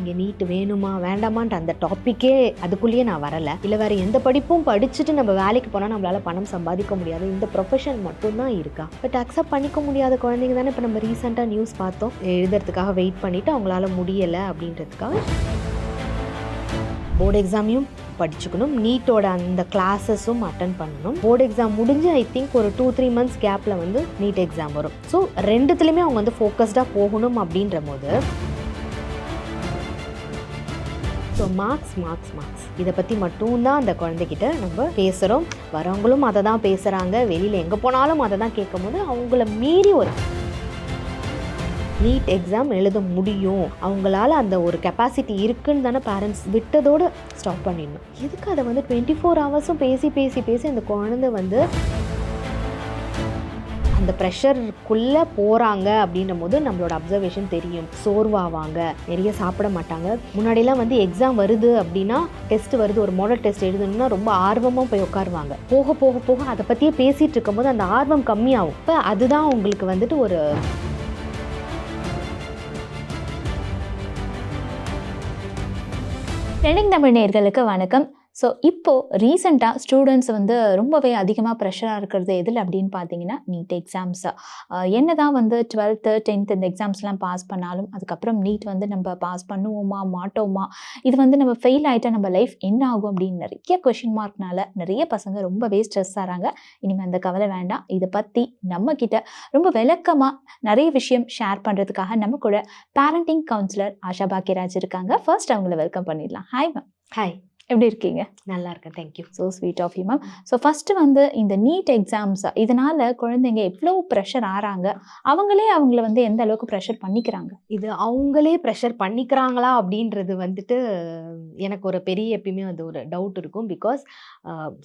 இங்கே நீட் வேணுமா வேண்டாமான்ற அந்த டாப்பிக்கே அதுக்குள்ளேயே நான் வரலை. இல்லை வேறு எந்த படிப்பும் படிச்சுட்டு நம்ம வேலைக்கு போனால் நம்மளால் பணம் சம்பாதிக்க முடியாது. இந்த ப்ரொஃபஷன் மட்டும்தான் இருக்கா? பட் அக்செப்ட் பண்ணிக்க முடியாத குழந்தைங்க தானே இப்போ நம்ம ரீசெண்டாக நியூஸ் பார்த்தோம். எழுதுறதுக்காக வெயிட் பண்ணிவிட்டு அவங்களால முடியலை அப்படின்றதுக்காக போர்டு எக்ஸாமையும் படிச்சுக்கணும். நீட்டோட அந்த கிளாஸஸும் அட்டன் பண்ணணும். போர்டு எக்ஸாம் முடிஞ்சு ஐ திங்க் ஒரு டூ த்ரீ மந்த்ஸ் கேப்பில் வந்து நீட் எக்ஸாம் வரும். ஸோ ரெண்டுத்துலேயுமே அவங்க வந்து ஃபோக்கஸ்டாக போகணும் அப்படின்ற போது ஸோ மார்க்ஸ் மார்க்ஸ் மார்க்ஸ் இதை பற்றி மட்டும்தான் அந்த குழந்தைகிட்ட நம்ம பேசுகிறோம் வரவங்களும் அதை தான் பேசுகிறாங்க வெளியில் எங்கே போனாலும் அதை தான் கேட்கும் போது அவங்கள மீறி ஒரு நீட் எக்ஸாம் எழுத முடியும். அவங்களால அந்த ஒரு கெப்பாசிட்டி இருக்குன்னு தானே பேரண்ட்ஸ் விட்டதோடு ஸ்டாப் பண்ணிடணும். எதுக்கு அதை வந்து டுவெண்ட்டி ஃபோர் ஹவர்ஸும் பேசி பேசி பேசி அந்த குழந்தை வந்து அந்த ப்ரெஷருக்குள்ளே போகிறாங்க அப்படின்ற போது நம்மளோட அப்சர்வேஷன் தெரியும். சோர்வாவாங்க நிறைய சாப்பிட மாட்டாங்க. முன்னாடியெல்லாம் வந்து எக்ஸாம் வருது அப்படின்னா டெஸ்ட் வருது ஒரு மாடல் டெஸ்ட் எழுதணும்னா ரொம்ப ஆர்வமாக போய் உட்காருவாங்க. போக போக போக அதை பற்றியே பேசிகிட்டு இருக்கும்போது அந்த ஆர்வம் கம்மியாகும். இப்போ அதுதான் உங்களுக்கு வந்துட்டு ஒரு ட்ரெண்டிங் தமிழ் நேர்களுக்கு வணக்கம். ஸோ இப்போது ரீசெண்டாக ஸ்டூடெண்ட்ஸ் வந்து ரொம்பவே அதிகமாக ப்ரெஷராக இருக்கிறது எதில் அப்படின்னு பார்த்தீங்கன்னா நீட் எக்ஸாம்ஸ் என்ன தான் வந்து டுவெல்த்து டென்த் இந்த எக்ஸாம்ஸ்லாம் பாஸ் பண்ணாலும் அதுக்கப்புறம் நீட் வந்து நம்ம பாஸ் பண்ணுவோமா மாட்டோமா இது வந்து நம்ம ஃபெயில் ஆகிட்டா நம்ம லைஃப் என்ன ஆகும் அப்படின்னு நிறைய கொஷின் மார்க்னால நிறைய பசங்க ரொம்பவே ஸ்ட்ரெஸ் ஆகிறாங்க இனிமேல் அந்த கவலை வேண்டாம். இதை பற்றி நம்மக்கிட்ட ரொம்ப விளக்கமாக நிறைய விஷயம் ஷேர் பண்ணுறதுக்காக நம்ம கூட பேரண்டிங் கவுன்சிலர் ஆஷா பாக்கியராஜ் இருக்காங்க. ஃபர்ஸ்ட் அவங்கள வெல்கம் பண்ணிடலாம். ஹாய் மேம் ஹாய் எப்படி இருக்கீங்க? நல்லா இருக்கேன். Thank you so sweet of you ma'am so first வந்து இந்த நீட் எக்ஸாம்ஸ் இதனால் குழந்தைங்க எவ்வளோ ப்ரெஷர் ஆறாங்க? அவங்களே அவங்கள வந்து எந்த அளவுக்கு ப்ரெஷர் பண்ணிக்கிறாங்க? இது அவங்களே ப்ரெஷர் பண்ணிக்கிறாங்களா அப்படின்றது வந்துட்டு எனக்கு ஒரு பெரிய எப்பயுமே வந்து ஒரு டவுட் இருக்கும். பிகாஸ்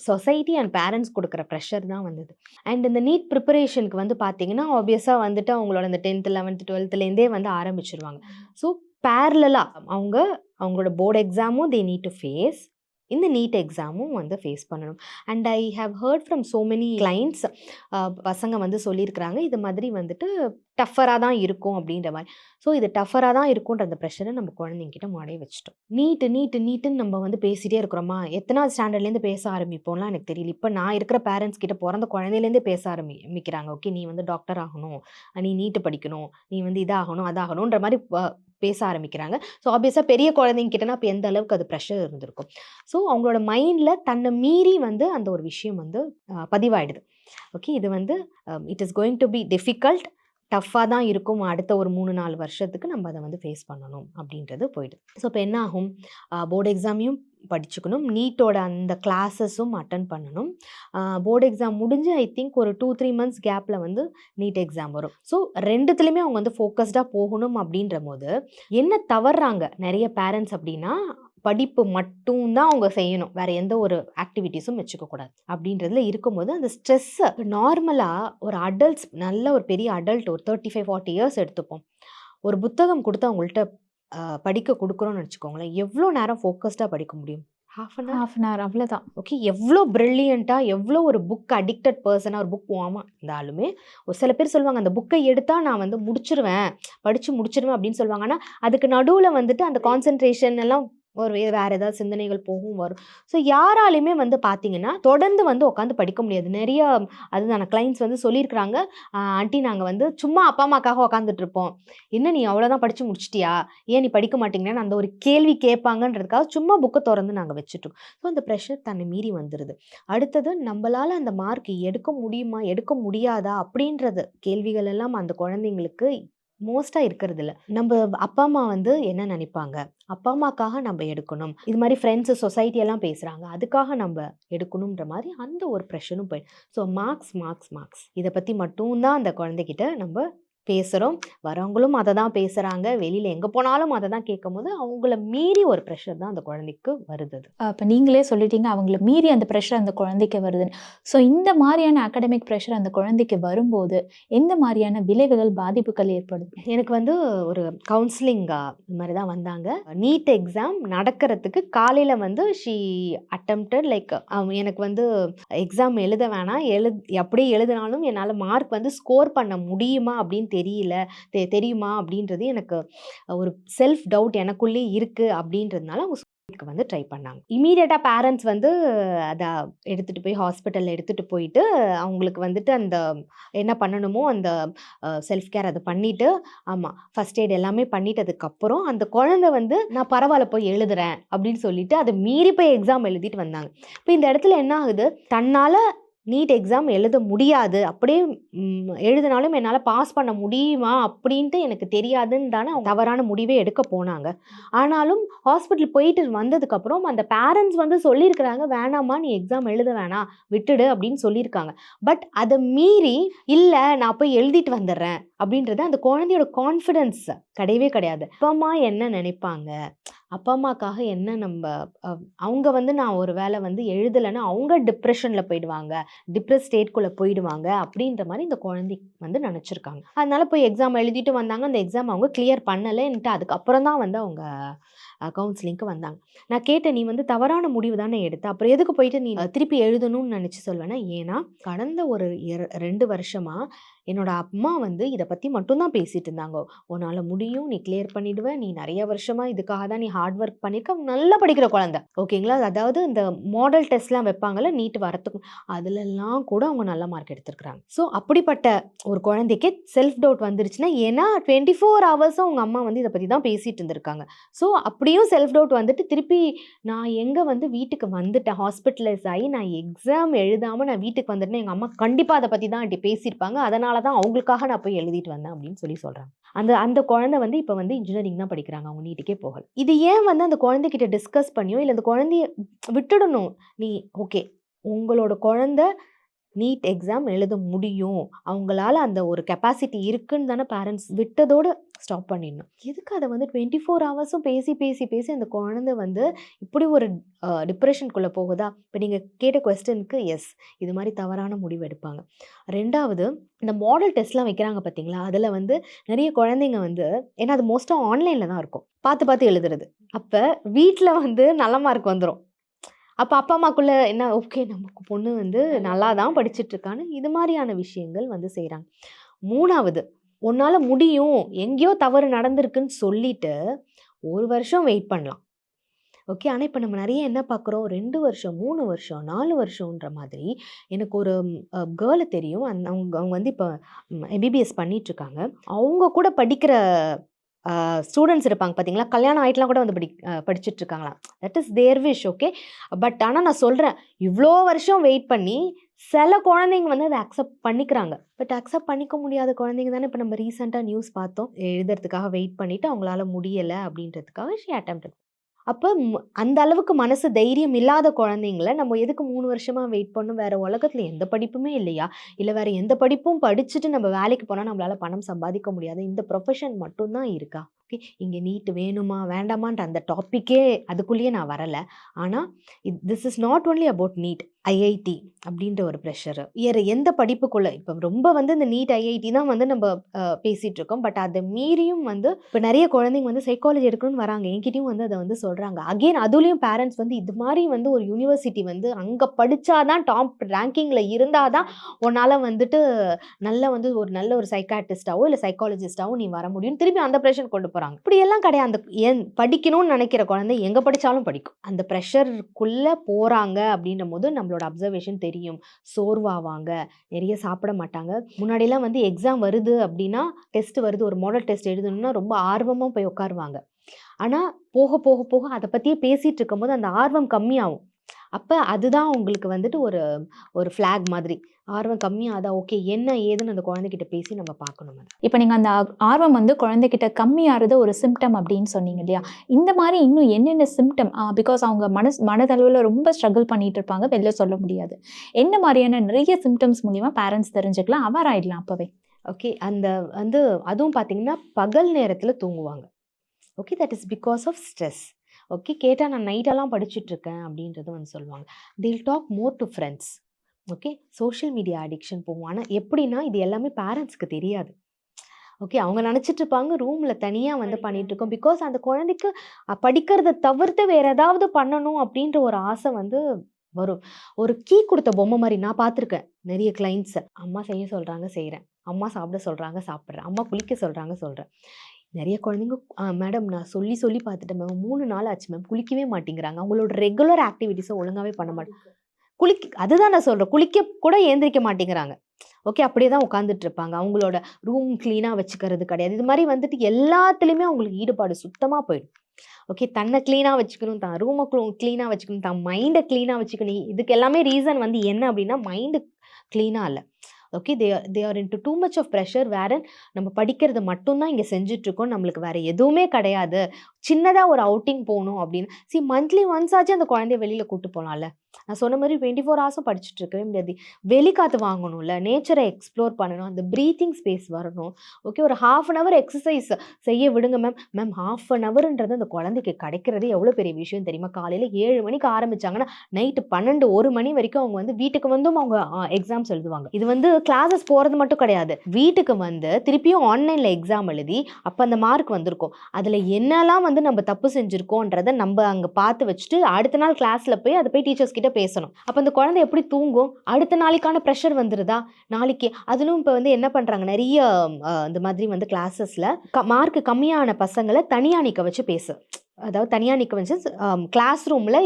சொசைட்டி அண்ட் பேரண்ட்ஸ் கொடுக்குற ப்ரெஷர் தான் வந்தது. அண்ட் இந்த நீட் ப்ரிப்பரேஷனுக்கு வந்து பார்த்தீங்கன்னா ஆப்வியஸாக வந்துட்டு அவங்களோட இந்த டென்த்து லெவன்த்து டுவெல்த்துலேருந்தே வந்து ஆரம்பிச்சிருவாங்க. ஸோ பேரலாக அவங்க அவங்களோட போர்டு எக்ஸாமும் தே நீட் டு ஃபேஸ் இந்த நீட் எக்ஸாமும் வந்து ஃபேஸ் பண்ணணும். And I have heard from so many clients பசங்க வந்து சொல்லியிருக்கிறாங்க இது மாதிரி வந்துட்டு டஃபராக தான் இருக்கும் அப்படின்ற மாதிரி. ஸோ இது டஃபராக தான் இருக்கும்ன்ற அந்த ப்ரெஷரை நம்ம குழந்தைங்கிட்ட முடைய வச்சுட்டோம். நீட்டு நீட்டு நீட்டுன்னு நம்ம வந்து பேசிகிட்டே இருக்கிறோமா? எத்தனாவது ஸ்டாண்டர்ட்லேருந்து பேச ஆரம்பிப்போம்லாம் எனக்கு தெரியல. இப்போ நான் இருக்கிற பேரண்ட்ஸ் கிட்ட பிறந்த குழந்தையிலேருந்தே பேச ஆரம்பிக்கிறாங்க. ஓகே நீ வந்து டாக்டர் ஆகணும். நீ நீட்டு படிக்கணும். நீ வந்து இதாகணும் அதாகணுன்ற மாதிரி பேச ஆரம்பிக்கிறாங்க. ஸோ ஆப்வியஸாக பெரிய குழந்தைங்கிட்டனா அப்போ எந்த அளவுக்கு அது ப்ரெஷர் இருந்திருக்கும். ஸோ அவங்களோட மைண்டில் தன்னை மீறி வந்து அந்த ஒரு விஷயம் வந்து பதிவாயிடுது. ஓகே இது வந்து it is going to be difficult டஃப்பாக தான் இருக்கும். அடுத்த ஒரு மூணு நாலு வருஷத்துக்கு நம்ம அதை வந்து ஃபேஸ் பண்ணணும் அப்படின்றது போயிடுது. ஸோ இப்போ என்ன ஆகும்? போர்டு எக்ஸாமையும் படிச்சுக்கணும். நீட்டோட அந்த கிளாஸஸும் அட்டன் பண்ணணும். போர்டு எக்ஸாம் முடிஞ்சு ஐ திங்க் ஒரு டூ த்ரீ மந்த்ஸ் கேப்பில் வந்து நீட் எக்ஸாம் வரும். ஸோ ரெண்டுத்துலேயுமே அவங்க வந்து ஃபோக்கஸ்டாக போகணும் அப்படின்ற போது என்ன தவறுறாங்க? நிறைய பேரண்ட்ஸ் அப்படின்னா படிப்பு மட்டும்தான் அவங்க செய்யணும். வேற எந்த ஒரு ஆக்டிவிட்டீஸும் வச்சுக்க கூடாது. அப்படின்றதுல இருக்கும்போது அந்த ஸ்ட்ரெஸ்ஸை நார்மலாக ஒரு அடல்ட்ஸ் நல்ல ஒரு பெரிய அடல்ட் ஒரு தேர்ட்டி ஃபைவ் ஃபார்ட்டி இயர்ஸ் எடுத்துப்போம். ஒரு புத்தகம் கொடுத்து அவங்கள்ட்ட படிக்க கொடுக்குறோன்னு வச்சுக்கோங்களேன். எவ்வளோ நேரம் ஃபோக்கஸ்டாக படிக்க முடியும்? Half an hour half an hour அவ்வளோதான் ஓகே எவ்வளோ ப்ரில்லியண்ட்டாக எவ்வளோ ஒரு புக் அடிக்டட் பர்சனாக ஒரு புக் போகாமல் இருந்தாலுமே ஒரு சில பேர் சொல்லுவாங்க அந்த புக்கை எடுத்தால் நான் வந்து முடிச்சிருவேன். படித்து முடிச்சிருவேன் அப்படின்னு சொல்லுவாங்க. ஆனால் அதுக்கு நடுவில் வந்துட்டு அந்த கான்சென்ட்ரேஷன் எல்லாம் ஒரு வேறு ஏதாவது சிந்தனைகள் போகும் வரும். ஸோ யாராலையுமே வந்து பார்த்தீங்கன்னா தொடர்ந்து வந்து உட்காந்து படிக்க முடியாது. நிறைய அதுதான கிளைண்ட்ஸ் வந்து சொல்லியிருக்கிறாங்க. ஆண்டி நாங்கள் வந்து சும்மா அப்பா அம்மாக்காக உட்காந்துட்ருப்போம் என்ன நீ அவ்வளோதான் படித்து முடிச்சிட்டியா? ஏன் நீ படிக்க மாட்டீங்கன்னு அந்த ஒரு கேள்வி கேட்பாங்கன்றதுக்காக சும்மா புக்கை திறந்து நாங்கள் வச்சுட்டோம் ஸோ அந்த ப்ரெஷர் தன்னை மீறி வந்துடுது அடுத்தது நம்மளால் அந்த மார்க் எடுக்க முடியுமா? எடுக்க முடியாதா? அப்படின்றது கேள்விகள் எல்லாம் அந்த குழந்தைங்களுக்கு மோஸ்ட்டாக இருக்கிறது இல்லை நம்ம அப்பா அம்மா வந்து என்ன நினைப்பாங்க? அப்பா அம்மாக்காக நம்ம எடுக்கணும். இது மாதிரி ஃப்ரெண்ட்ஸு சொசைட்டியெல்லாம் பேசுகிறாங்க அதுக்காக நம்ம எடுக்கணுன்ற மாதிரி அந்த ஒரு ப்ரெஷரும் போயிடும் ஸோ மார்க்ஸ் மார்க்ஸ் மார்க்ஸ் இதை பற்றி மட்டும்தான் அந்த குழந்தைகிட்ட நம்ம பேசுகிறோம் வரவங்களும் அதை தான் பேசுகிறாங்க வெளியில் எங்கே போனாலும் அதை தான் கேட்கும்போது அவங்கள மீறி ஒரு ப்ரெஷர் தான் அந்த குழந்தைக்கு வருது அது. இப்போ நீங்களே சொல்லிட்டீங்க அவங்கள மீறி அந்த ப்ரெஷர் அந்த குழந்தைக்கு வருதுன்னு. ஸோ இந்த மாதிரியான அகாடமிக் ப்ரெஷர் அந்த குழந்தைக்கு வரும்போது எந்த மாதிரியான விளைவுகள் பாதிப்புகள் ஏற்படுது எனக்கு வந்து ஒரு கவுன்சிலிங் இது மாதிரி தான் வந்தாங்க. நீட் எக்ஸாம் நடக்கிறதுக்கு காலையில் வந்து ஷீ அட்டம்ப்டட் லைக் எனக்கு வந்து எக்ஸாம் எழுத வேணாம். எழு அப்படியே எழுதினாலும் என்னால் மார்க் வந்து ஸ்கோர் பண்ண முடியுமா அப்படின்னு தெரியல தெ தெரியுமா? அப்படின்றது எனக்கு ஒரு செல்ஃப் டவுட் எனக்குள்ளே இருக்குது அப்படின்றதுனால அவங்க ஸ்கூலுக்கு வந்து ட்ரை பண்ணாங்க. இமீடியட்டாக பேரண்ட்ஸ் வந்து அதை எடுத்துகிட்டு போய் ஹாஸ்பிட்டலில் எடுத்துகிட்டு போயிட்டு அவங்களுக்கு வந்துட்டு அந்த என்ன பண்ணணுமோ அந்த செல்ஃப் கேர் அதை பண்ணிவிட்டு ஆமாம் ஃபஸ்ட் எய்ட் எல்லாமே பண்ணிட்டதுக்கப்புறம் அந்த குழந்தை வந்து நான் பரவாயில்ல போய் எழுதுறேன் அப்படின்னு சொல்லிட்டு அதை மீறி போய் எக்ஸாம் எழுதிட்டு வந்தாங்க. இப்போ இந்த இடத்துல என்ன ஆகுது? தன்னால் நீட் எக்ஸாம் எழுத முடியாது. அப்படியே எழுதினாலும் என்னால் பாஸ் பண்ண முடியுமா அப்படின்ட்டு எனக்கு தெரியாதுன்னு தானே அவங்க தவறான முடிவே எடுக்க போனாங்க. ஆனாலும் ஹாஸ்பிட்டல் போயிட்டு வந்ததுக்கப்புறம் அந்த பேரண்ட்ஸ் வந்து சொல்லியிருக்கிறாங்க வேணாமா நீ எக்ஸாம் எழுத வேணாம் விட்டுடு அப்படின்னு சொல்லியிருக்காங்க பட் அதை மீறி இல்லை நான் போய் எழுதிட்டு வந்துடுறேன். அப்படின்றது அந்த குழந்தையோட கான்ஃபிடென்ஸ் கிடையவே கிடையாது. அப்பா அம்மா என்ன நினைப்பாங்க? அப்பா அம்மாக்காக என்ன நம்ம அஹ், அவங்க வந்து நான் ஒரு வேலை வந்து எழுதலைன்னா அவங்க டிப்ரெஷனில் போயிடுவாங்க. டிப்ரெஸ் ஸ்டேட்குள்ளே போயிடுவாங்க அப்படின்ற மாதிரி இந்த குழந்தை வந்து நினச்சிருக்காங்க. அதனால போய் எக்ஸாம் எழுதிட்டு வந்தாங்க. அந்த எக்ஸாம் அவங்க கிளியர் பண்ணலைன்ட்டு அதுக்கப்புறம் தான் வந்து அவங்க கவுன்சிலிங்க்கு வந்தாங்க. நான் கேட்டேன் நீ வந்து தவறான முடிவு தானே எடுத்த? அப்புறம் எதுக்கு போயிட்டு நீ திருப்பி எழுதணும்னு நினச்சி சொல்வேன்னா? ஏன்னா கடந்த ஒரு ரெண்டு வருஷமாக என்னோட அம்மா வந்து இதை பற்றி மட்டும்தான் பேசிகிட்டு இருந்தாங்க. உன்னால் முடியும் நீ கிளியர் பண்ணிடுவ நீ நிறைய வருஷமாக இதுக்காக தான் நீ ஹார்ட் ஒர்க் பண்ணியிருக்க அவங்க நல்லா படிக்கிற குழந்த. ஓகேங்களா? அதாவது இந்த மாடல் டெஸ்ட்லாம் வைப்பாங்கல்ல நீட் வரத்துக்கு. அதுலலாம் கூட அவங்க நல்ல மார்க் எடுத்திருக்கிறாங்க. ஸோ அப்படிப்பட்ட ஒரு குழந்தைக்கு செல்ஃப் டவுட் வந்துருச்சுன்னா ஏன்னா டுவெண்ட்டி ஃபோர் ஹவர்ஸும் அவங்க அம்மா வந்து இதை பற்றி தான் பேசிகிட்டு இருந்திருக்காங்க. ஸோ அப்படியும் செல்ஃப் டவுட் வந்துட்டு திருப்பி நான் எங்கே வந்து வீட்டுக்கு வந்துட்டேன் ஹாஸ்பிட்டலைஸ் ஆகி நான் எக்ஸாம் எழுதாமல் நான் வீட்டுக்கு வந்துட்டேன் எங்கள் அம்மா கண்டிப்பாக அதை பற்றி தான் அப்படி பேசியிருப்பாங்க. அதனால் தான் அவங்களுக்காக நான் போய் எழுதிட்டு வந்தேன் அப்படின்னு சொல்லி சொல்கிறாங்க அந்த அந்த குழந்தை வந்து இப்போ வந்து இன்ஜினியரிங் தான் படிக்கிறாங்க. அவங்க நீட்டுக்கே போகல. இது ஏன் வந்து அந்த குழந்தைகிட்ட டிஸ்கஸ் பண்ணியோ இல்லை அந்த குழந்தைய விட்டுடணும்? நீ ஓகே உங்களோட குழந்தை நீட் எக்ஸாம் எழுத முடியும். அவங்களால அந்த ஒரு கெப்பாசிட்டி இருக்குன்னு தானே பேரண்ட்ஸ் விட்டதோடு ஸ்டாப் பண்ணிடணும். எதுக்கு அதை வந்து டுவெண்ட்டி ஃபோர் ஹவர்ஸும் பேசி பேசி பேசி அந்த குழந்தை வந்து இப்படி ஒரு டிப்ரெஷனுக்குள்ளே போகுதா? இப்போ நீங்கள் கேட்ட கொஸ்டனுக்கு எஸ் இது மாதிரி தவறான முடிவு எடுப்பாங்க. ரெண்டாவது இந்த மாடல் டெஸ்ட்லாம் வைக்கிறாங்க பார்த்தீங்களா அதில் வந்து நிறைய குழந்தைங்க வந்து ஏன்னா அது மோஸ்ட்டாக ஆன்லைனில் தான் இருக்கும். பார்த்து பார்த்து எழுதுறது. அப்போ வீட்டில் வந்து நல்ல மார்க் வந்துடும் அப்போ அப்பா அம்மாக்குள்ள என்ன ஓகே நமக்கு பொண்ணு வந்து நல்லா தான் படிச்சுட்டு இருக்கான்னு இது மாதிரியான விஷயங்கள் வந்து செய்கிறாங்க மூணாவது உன்னால் முடியும். எங்கேயோ தவறு நடந்திருக்குன்னு சொல்லிட்டு ஒரு வருஷம் வெயிட் பண்ணலாம். ஓகே ஆனால் இப்போ நம்ம நிறைய என்ன பார்க்குறோம் ரெண்டு வருஷம் மூணு வருஷம் நாலு வருஷம்ன்ற மாதிரி எனக்கு ஒரு கேர்ளை தெரியும். அந் அவங்க அவங்க வந்து இப்போ எம்பிபிஎஸ் பண்ணிகிட்ருக்காங்க அவங்க கூட படிக்கிற ஸ்டூடெண்ட்ஸ் இருப்பாங்க பார்த்தீங்களா கல்யாணம் ஆகிட்டுலாம் கூட வந்து படி படிச்சுட்டு இருக்காங்களாம் that is their wish okay but ஆனால் நான் சொல்கிறேன் இவ்வளோ வருஷம் வெயிட் பண்ணி சில குழந்தைங்க வந்து அதை அக்செப்ட் பண்ணிக்கிறாங்க. பட் அக்செப்ட் பண்ணிக்க முடியாத குழந்தைங்க தானே இப்போ நம்ம ரீசெண்டாக நியூஸ் பார்த்தோம். எழுதுறதுக்காக வெயிட் பண்ணிவிட்டு அவங்களால முடியலை அப்படின்றதுக்காக ஷி அட்டம் அப்போ அந்த அளவுக்கு மனசு தைரியம் இல்லாத குழந்தைங்கள நம்ம எதுக்கு மூணு வருஷமாக வெயிட் பண்ணணும்? வேறு உலகத்தில் எந்த படிப்புமே இல்லையா? இல்லை வேறு எந்த படிப்பும் படிச்சுட்டு நம்ம வேலைக்கு போனால் நம்மளால் பணம் சம்பாதிக்க முடியாது. இந்த ப்ரொஃபஷன் மட்டும்தான் இருக்கா? ஓகே இங்கே நீட் வேணுமா? வேண்டாமான்ற அந்த டாப்பிக்கே அதுக்குள்ளேயே நான் வரலை. ஆனால் this is not only about NEET IIT அப்படின்ற ஒரு ப்ரெஷரு வேறு எந்த படிப்புக்குள்ளே இப்போ ரொம்ப வந்து இந்த நீட் ஐஐடி தான் வந்து நம்ம பேசிகிட்டு இருக்கோம். பட் அதை மீறியும் வந்து இப்போ நிறைய குழந்தைங்க வந்து சைக்காலஜி எடுக்கணும்னு வராங்க. என்கிட்டயும் வந்து அதை வந்து சொல்கிறாங்க அகெயின் அதுலேயும் பேரண்ட்ஸ் வந்து இது மாதிரி வந்து ஒரு யூனிவர்சிட்டி வந்து அங்கே படித்தாதான் டாப் ரேங்கிங்கில் இருந்தால் தான் உன்னால் வந்துட்டு நல்ல வந்து ஒரு நல்ல ஒரு சைக்காட்டிஸ்டாவோ இல்லை சைக்காலஜிஸ்டாவோ நீ வர முடியும். திரும்பி அந்த ப்ரெஷர் கொண்டு போகிறாங்க இப்படியெல்லாம் கிடையாது. அந்த என் படிக்கணும்னு நினைக்கிற குழந்தை எங்கே படித்தாலும் படிக்கும். அந்த ப்ரெஷருக்குள்ளே போகிறாங்க அப்படின்ற போது நம்மளோட அப்சர்வேஷன் தெரியும். சோர்வாவாங்க. நிறைய சாப்பிட மாட்டாங்க. முன்னாடிலாம் வந்து எக்ஸாம் வருது அப்படின்னா டெஸ்ட் வருது. ஒரு மாடல் டெஸ்ட் எழுதணும்னா ரொம்ப ஆர்வமாக போய் உட்காருவாங்க. ஆனால் போக போக போக அதை பற்றியே பேசிகிட்டு இருக்கும்போது அந்த ஆர்வம் கம்மியாகும். அப்போ அதுதான் உங்களுக்கு வந்துட்டு ஒரு ஒரு ஃப்ளாக் மாதிரி. ஆர்வம் கம்மியாதா ஓகே என்ன ஏதுன்னு அந்த குழந்தைகிட்ட பேசி நம்ம பார்க்கணும் இப்போ நீங்கள் அந்த ஆர்வம் வந்து குழந்தைகிட்ட கம்மியாகிறது ஒரு சிம்டம் அப்படின்னு சொன்னீங்க இல்லையா? இந்த மாதிரி இன்னும் என்னென்ன சிம்டம் பிகாஸ் அவங்க மனஸ் மனதளவில் ரொம்ப ஸ்ட்ரகிள் பண்ணிட்டு இருப்பாங்க வெளில சொல்ல முடியாது. என்ன மாதிரியான நிறைய சிம்டம்ஸ் மூலியமா பேரண்ட்ஸ் தெரிஞ்சுக்கலாம் அவர் ஆயிடலாம் அப்போவே. ஓகே அந்த வந்து அதுவும் பார்த்தீங்கன்னா பகல் நேரத்தில் தூங்குவாங்க. Okay that is because of stress okay கேட்டால் நான் நைட்டெல்லாம் படிச்சுட்டு இருக்கேன் அப்படின்றது வந்து சொல்லுவாங்க. They'll talk more to friends okay social media addiction போகும். ஆனால் எப்படின்னா இது எல்லாமே பேரண்ட்ஸ்க்கு தெரியாது. ஓகே அவங்க நினச்சிட்டு இருப்பாங்க ரூமில் தனியாக வந்து பண்ணிட்டு இருக்கோம் பிகாஸ் அந்த குழந்தைக்கு படிக்கிறத தவிர்த்து வேற ஏதாவது பண்ணணும் அப்படின்ற ஒரு ஆசை வந்து வரும். ஒரு கீ கொடுத்த பொம்மை மாதிரி நான் பார்த்துருக்கேன் நிறைய கிளைண்ட்ஸை அம்மா செய்ய சொல்கிறாங்க செய்கிறேன் அம்மா சாப்பிட சொல்கிறாங்க சாப்பிட்றேன். அம்மா குளிக்க சொல்கிறாங்க சொல்கிறேன் நிறைய குழந்தைங்க மேடம் நான் சொல்லி சொல்லி பார்த்துட்டேன் மேம் மூணு நாள் ஆச்சு மேம் குளிக்கவே மாட்டேங்கிறாங்க. அவங்களோட ரெகுலர் ஆக்டிவிட்டீஸை ஒழுங்காவே பண்ண மாட்டேங்க குளிக்க அதுதான் நான் சொல்கிறேன் குளிக்க கூட ஏந்திரிக்க மாட்டேங்கிறாங்க. ஓகே அப்படியே தான் உட்காந்துட்டு இருப்பாங்க. அவங்களோட ரூம் க்ளீனாக வச்சுக்கிறது கிடையாது. இது மாதிரி வந்துட்டு எல்லாத்துலேயுமே அவங்களுக்கு ஈடுபாடு சுத்தமாக போயிடும். ஓகே தன்னை க்ளீனாக வச்சுக்கணும் தான் ரூமை க்ளீனாக வச்சுக்கணும் தான் மைண்டை க்ளீனாக வச்சுக்கணும். இதுக்கு எல்லாமே ரீசன் வந்து என்ன அப்படின்னா மைண்டு க்ளீனாக இல்லை. Okay they they are into too much of pressure வேற நம்ம படிக்கிறது மட்டும்தான் இங்கே செஞ்சுட்ருக்கோம் நம்மளுக்கு வேறு எதுவுமே கிடையாது. சின்னதாக ஒரு அவுட்டிங் போகணும் அப்படின்னு. சி மந்த்லி ஒன்ஸ் ஆச்சு அந்த குழந்தைய வெளியில் கூட்டு போகலாம்ல நான் சொன்ன மாதிரி டுவெண்ட்டி ஃபோர் ஹவர்ஸும் படிச்சுட்டு இருக்கவே முடியாது. வெளிக்காத்து வாங்கணும்ல நேச்சரை எக்ஸ்ப்ளோர் பண்ணணும் அந்த ப்ரீத்திங் ஸ்பேஸ் வரணும். ஓகே ஒரு ஹாஃப் அன் ஹவர் எக்ஸசைஸ் செய்ய விடுங்க மேம் மேம் ஹாஃப் அன் ஹவர்ன்றது அந்த குழந்தைக்கு கிடைக்கிறது எவ்வளோ பெரிய விஷயம் தெரியுமா? காலையில் ஏழு மணிக்கு ஆரம்பிச்சாங்கன்னா நைட்டு பன்னெண்டு ஒரு மணி வரைக்கும் அவங்க வந்து வீட்டுக்கு வந்தும் அவங்க எக்ஸாம்ஸ் எழுதுவாங்க. இது வந்து கிளாஸஸ் போகிறது மட்டும் கிடையாது. வீட்டுக்கு வந்து திருப்பியும் ஆன்லைனில் எக்ஸாம் எழுதி அப்போ அந்த மார்க் வந்திருக்கும். அதில் என்னெல்லாம் வந்து நம்ம தப்பு செஞ்சுருக்கோன்றதை நம்ம அங்கே பார்த்து வச்சுட்டு அடுத்த நாள் கிளாஸில் போய் அதை போய் டீச்சர்ஸ் கிட்ட பேசணும். அப்போ அந்த குழந்தை எப்படி தூங்கும்? அடுத்த நாளைக்கான ப்ரெஷர் வந்துடுதா நாளைக்கு அதிலும் இப்போ வந்து என்ன பண்ணுறாங்க நிறைய அஹ், இந்த மாதிரி வந்து கிளாஸஸில் க மார்க் கம்மியான பசங்களை தனியாக நிற்க வச்சு பேசு. அதாவது தனியாக நிற்க வச்சு கிளாஸ் ரூமில்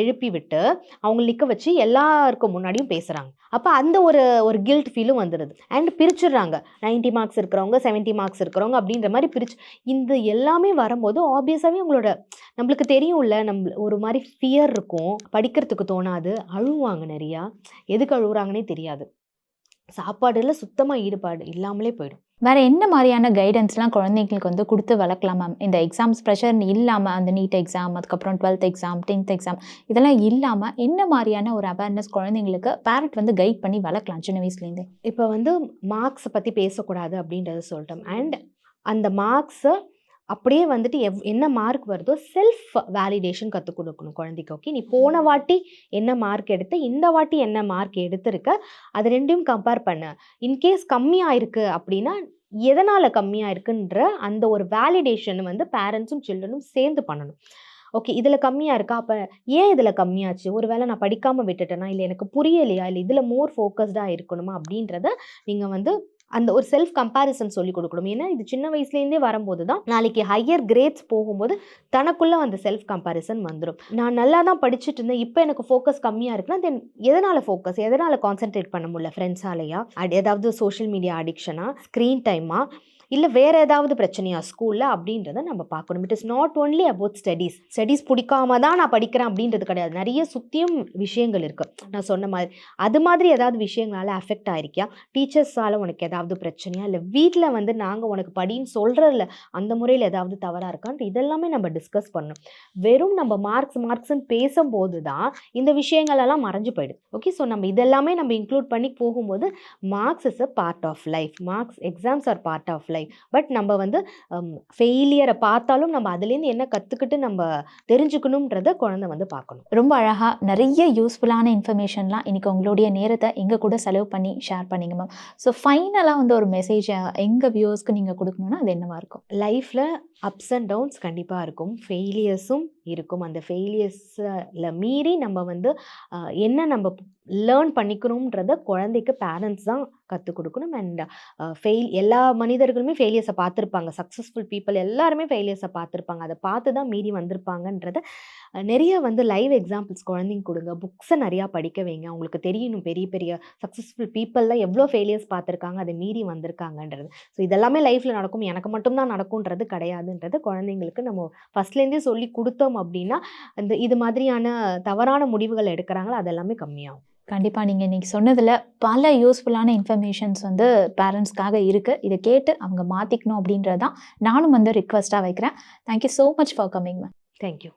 எழுப்பி விட்டு அவங்க நிற்க வச்சு எல்லாருக்கும் முன்னாடியும் பேசுகிறாங்க அப்போ அந்த ஒரு ஒரு கில்ட் ஃபீலும் வந்துடுது அண்ட் பிரிச்சுடுறாங்க. 90 மார்க்ஸ் இருக்கிறவங்க 70 மார்க்ஸ் இருக்கிறவங்க அப்படின்ற மாதிரி பிரிச்சு இந்த எல்லாமே வரும்போது ஆப்வியஸாகவே உங்களோட நம்மளுக்கு தெரியும்ல நம்ம ஒரு மாதிரி ஃபியர் இருக்கும். படிக்கிறதுக்கு தோணாது. அழுவாங்க நிறையா. எதுக்கு அழுகுறாங்கன்னே தெரியாது. சாப்பாடுல சுத்தமாக ஈடுபாடு இல்லாமலே போயிடும். வேறு என்ன மாதிரியான கைடன்ஸ்லாம் குழந்தைங்களுக்கு வந்து கொடுத்து வளர்க்கலாம் மேம் இந்த எக்ஸாம்ஸ் ப்ரெஷர் இல்லாமல் அந்த நீட் எக்ஸாம் அதுக்கப்புறம் டுவெல்த் எக்ஸாம் டென்த் எக்ஸாம் இதெல்லாம் இல்லாமல் என்ன மாதிரியான ஒரு அவேர்னஸ் குழந்தைங்களுக்கு பேரண்ட் வந்து கைட் பண்ணி வளர்க்கலாம் சின்ன வயசுலேருந்தே இப்போ வந்து மார்க்ஸை பற்றி பேசக்கூடாது அப்படின்றத சொல்லிட்டோம். அண்ட் அந்த மார்க்ஸை அப்படியே வந்துட்டு எவ் என்ன மார்க் வருதோ செல்ஃப் வேலிடேஷன் கற்றுக் கொடுக்கணும் குழந்தைக்கு ஓகே நீ போன வாட்டி என்ன மார்க் எடுத்து இந்த வாட்டி என்ன மார்க் எடுத்திருக்க அது ரெண்டையும் கம்பேர் பண்ணு. இன்கேஸ் கம்மியாகிருக்கு அப்படின்னா எதனால் கம்மியாக இருக்குன்ற அந்த ஒரு வேலிடேஷன் வந்து பேரண்ட்ஸும் சில்ட்ரனும் சேர்ந்து பண்ணணும். ஓகே இதில் கம்மியாக இருக்கா? அப்போ ஏன் இதில் கம்மியாச்சு? ஒரு வேளை நான் படிக்காமல் விட்டுட்டேனா? இல்லை எனக்கு புரியலையா? இல்லை இதில் மோர் ஃபோக்கஸ்டாக இருக்கணுமா? அப்படின்றத நீங்கள் வந்து அந்த ஒரு செல்ஃப் கம்பேரிசன் சொல்லி கொடுக்கணும். ஏன்னா இது சின்ன வயசுலேருந்தே வரும்போது தான் நாளைக்கு ஹையர் கிரேட்ஸ் போகும்போது தனக்குள்ளே அந்த செல்ஃப் கம்பேரிசன் வந்துடும் நான் நல்லா தான் படிச்சுட்டு இருந்தேன். இப்போ எனக்கு ஃபோக்கஸ் கம்மியாக இருக்குன்னா தென் எதனால் ஃபோக்கஸ் எதனால் கான்சென்ட்ரேட் பண்ண முடியல ஃப்ரெண்ட்ஸாலையா அட் ஏதாவது சோஷியல் மீடியா அடிக்ஷனா ஸ்க்ரீன் டைமாக இல்லை வேறு ஏதாவது பிரச்சனையா ஸ்கூலில் அப்படின்றத நம்ம பார்க்கணும். It is not only about studies studies பிடிக்காம தான் நான் படிக்கிறேன் அப்படின்றது கிடையாது. நிறைய சுற்றியும் விஷயங்கள் இருக்குது நான் சொன்ன மாதிரி அது மாதிரி ஏதாவது விஷயங்களால் அஃபெக்ட் ஆகிருக்கியா டீச்சர்ஸால் உனக்கு ஏதாவது பிரச்சனையா? இல்லை வீட்டில் வந்து நாங்கள் உனக்கு படின்னு சொல்கிறதில்ல அந்த முறையில் ஏதாவது தவறாக இருக்கான்ட்டு இதெல்லாமே நம்ம டிஸ்கஸ் பண்ணணும். வெறும் நம்ம மார்க்ஸ் மார்க்ஸ்ன்னு பேசும்போது தான் இந்த விஷயங்களெல்லாம் மறைஞ்சு போயிடுது. ஓகே ஸோ நம்ம இதெல்லாமே நம்ம இன்க்ளூட் பண்ணி போகும்போது marks is a part of life marks exams are part of life but நம்ம வந்து ஃபெயிலியரை பார்த்தாலும் நம்ம அதுலேருந்து என்ன கற்றுக்கிட்டு நம்ம தெரிஞ்சுக்கணுன்றத குழந்தை வந்து பார்க்கணும். ரொம்ப அழகாக நிறைய யூஸ்ஃபுல்லான இன்ஃபர்மேஷன்லாம் இன்னைக்கு உங்களுடைய நேரத்தை எங்கள் கூட செலவு பண்ணி ஷேர் பண்ணிங்க மேம் ஸோ ஃபைனலாக வந்து ஒரு மெசேஜை எங்கள் வியூவர்ஸ்க்கு நீங்கள் கொடுக்கணுன்னா அது என்னவா இருக்கும்? லைஃப்பில் அப்ஸ் அண்ட் டவுன்ஸ் கண்டிப்பாக இருக்கும். ஃபெயிலியர்ஸும் இருக்கும். அந்த ஃபெயிலியர்ஸில் மீறி நம்ம வந்து என்ன நம்ம லேர்ன் பண்ணிக்கணுன்றத குழந்தைக்கு பேரண்ட்ஸ் தான் கற்றுக் கொடுக்கணும். அண்ட் ஃபெயில் எல்லா மனிதர்களுமே ஃபெயிலியர்ஸை பார்த்துருப்பாங்க. சக்ஸஸ்ஃபுல் பீப்புள் எல்லாருமே ஃபெயிலியர்ஸை பார்த்துருப்பாங்க. அதை பார்த்து தான் மீறி வந்திருப்பாங்கன்றத நிறைய வந்து லைவ் எக்ஸாம்பிள்ஸ் குழந்தைங்க கொடுங்க. புக்ஸை நிறையா படிக்க வைங்க. அவங்களுக்கு தெரியணும் பெரிய பெரிய சக்ஸஸ்ஃபுல் பீப்பிள்லாம் எவ்வளோ ஃபெயிலியர்ஸ் பார்த்துருக்காங்க அதை மீறி வந்திருக்காங்கன்றது. ஸோ இதெல்லாமே லைஃப்பில் நடக்கும். எனக்கு மட்டும்தான் நடக்கும்ன்றது கிடையாதுன்றது குழந்தைங்களுக்கு நம்ம ஃபஸ்ட்லேருந்தே சொல்லி கொடுத்தோம் அப்படின்னா அந்த இது மாதிரியான தவறான முடிவுகள் எடுக்கிறாங்களோ அதெல்லாமே கம்மியாகும். கண்டிப்பாக நீங்கள் இன்னைக்கு சொன்னதில் பல யூஸ்ஃபுல்லான இன்ஃபர்மேஷன்ஸ் வந்து பேரண்ட்ஸ்க்காக இருக்குது இதை கேட்டு அவங்க மாற்றிக்கணும் அப்படின்றது தான் நானும் வந்து ரிக்வஸ்ட்டாக வைக்கிறேன். Thank you so much for coming ma'am thank you